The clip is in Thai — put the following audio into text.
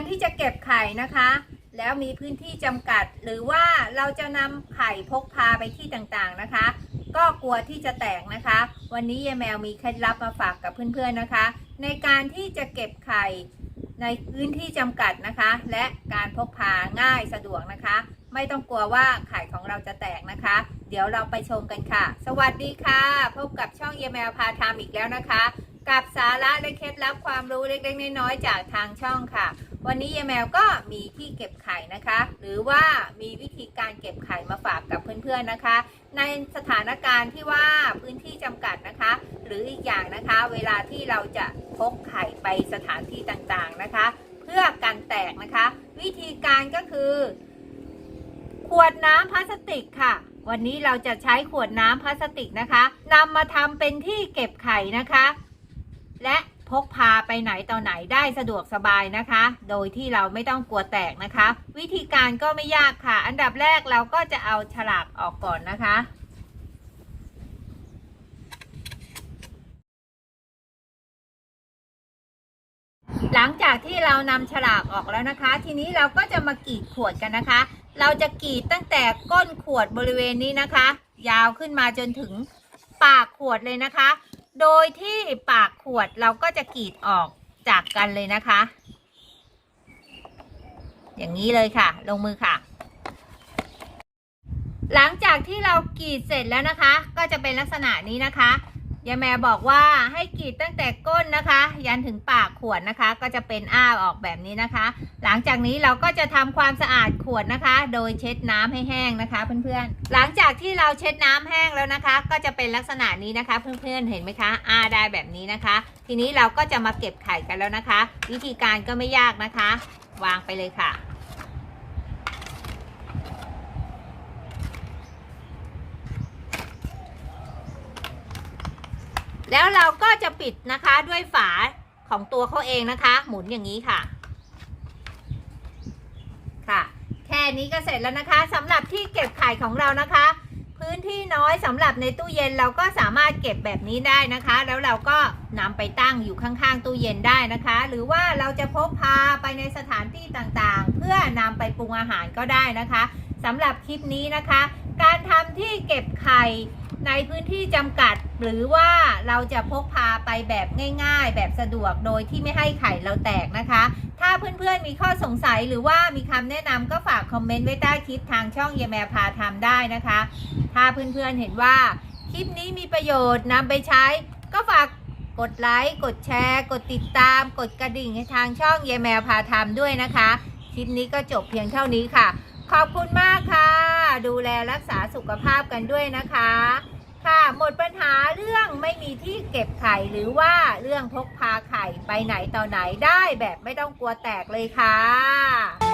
การที่จะเก็บไข่นะคะ แล้วมีพื้นที่จำกัด หรือว่าเราจะนำไข่พกพาไปที่ต่างๆนะคะ ก็กลัวที่จะแตกนะคะ วันนี้ยายแมวมีเคล็ดลับมาฝากกับเพื่อนๆนะคะ ในการที่จะเก็บไข่ในพื้นที่จำกัดนะคะ และการพกพาง่ายสะดวกนะคะ ไม่ต้องกลัวว่าไข่ของเราจะแตกนะคะ เดี๋ยวเราไปชมกันค่ะ สวัสดีค่ะ พบกับช่องเยายแมวพาทำอีกแล้วนะคะ กับสาระและเคล็ดลับความรู้เล็กๆน้อยๆจากทางช่องค่ะ วันนี้ยายแมวก็มีที่เก็บไข่นะคะ หรือว่ามีวิธีการเก็บไข่มาฝากกับเพื่อนๆนะคะ ในสถานการณ์ที่ว่าพื้นที่จำกัดนะคะ หรืออีกอย่างนะคะ เวลาที่เราจะพกไข่ไปสถานที่ต่างๆนะคะ เพื่อกันแตกนะคะ วิธีการก็คือ ขวดน้ำพลาสติกค่ะวันนี้เราจะใช้ขวดน้ำพลาสติกนะคะนำมาทำเป็นที่เก็บไข่นะคะ และพกพาไปไหนต่อไหนได้สะดวกสบายนะคะ โดยที่เราไม่ต้องกลัวแตกนะคะ วิธีการก็ไม่ยากค่ะ อันดับแรกเราก็จะเอาฉลากออกก่อนนะคะหลังจากที่เรานำฉลากออกแล้วนะคะ ทีนี้เราก็จะมากรีดขวดกันนะคะ เราจะกรีดตั้งแต่ก้นขวดบริเวณนี้นะคะ ยาวขึ้นมาจนถึงปากขวดเลยนะคะ โดยที่ปากขวดเราก็จะกรีดออกจากกันเลยนะคะ อย่างนี้เลยค่ะ ลงมือค่ะ หลังจากที่เรากรีดเสร็จแล้วนะคะ ก็จะเป็นลักษณะนี้นะคะ ยายแม่บอกว่าให้กรีดตั้งแต่ก้นนะคะ ยันถึงปากขวดนะคะ ก็จะเป็นอ้าออกแบบนี้นะคะ หลังจากนี้เราก็จะทำความสะอาดขวดนะคะ โดยเช็ดน้ำให้แห้งนะคะ เพื่อนๆ หลังจากที่เราเช็ดน้ำแห้งแล้วนะคะ ก็จะเป็นลักษณะนี้นะคะ เพื่อนๆเห็นไหมคะอ้าได้แบบนี้นะคะ ทีนี้เราก็จะมาเก็บไข่กันแล้วนะคะ วิธีการก็ไม่ยากนะคะ วางไปเลยค่ะ แล้วเราก็จะปิดนะคะด้วยฝาของตัวเขาเองนะคะ หมุนอย่างนี้ค่ะ ค่ะ แค่นี้ก็เสร็จแล้วนะคะสำหรับที่เก็บไข่ของเรานะคะ พื้นที่น้อยสำหรับในตู้เย็นเราก็สามารถเก็บแบบนี้ได้นะคะ แล้วเราก็นำไปตั้งอยู่ข้างๆตู้เย็นได้นะคะ หรือว่าเราจะพกพาไปในสถานที่ต่างๆ เพื่อนำไปปรุงอาหารก็ได้นะคะสำหรับคลิปนี้นะคะ การทำที่เก็บไข่ ในพื้นที่จำกัดหรือว่าเราจะพกพาไปแบบง่าย ๆ แบบสะดวกโดยที่ไม่ให้ไข่เราแตกนะคะ ถ้าเพื่อนๆมีข้อสงสัยหรือว่ามีคำแนะนำก็ฝากคอมเมนต์ไว้ใต้คลิปทางช่องเยแมพาทำได้นะคะ ถ้าเพื่อนๆเห็นว่าคลิปนี้มีประโยชน์นำไปใช้ ก็ฝากกดไลค์กดแชร์ กดติดตาม กดกระดิ่งให้ทางช่องเยแมวพาทำด้วยนะคะ คลิปนี้ก็จบเพียงเท่านี้ค่ะ ขอบคุณมากค่ะ ดูแลรักษาสุขภาพกันด้วยนะคะ ค่ะหมดปัญหาเรื่องไม่มีที่เก็บไข่หรือว่าเรื่องพกพาไข่ไปไหนต่อไหนได้แบบไม่ต้องกลัวแตกเลยค่ะ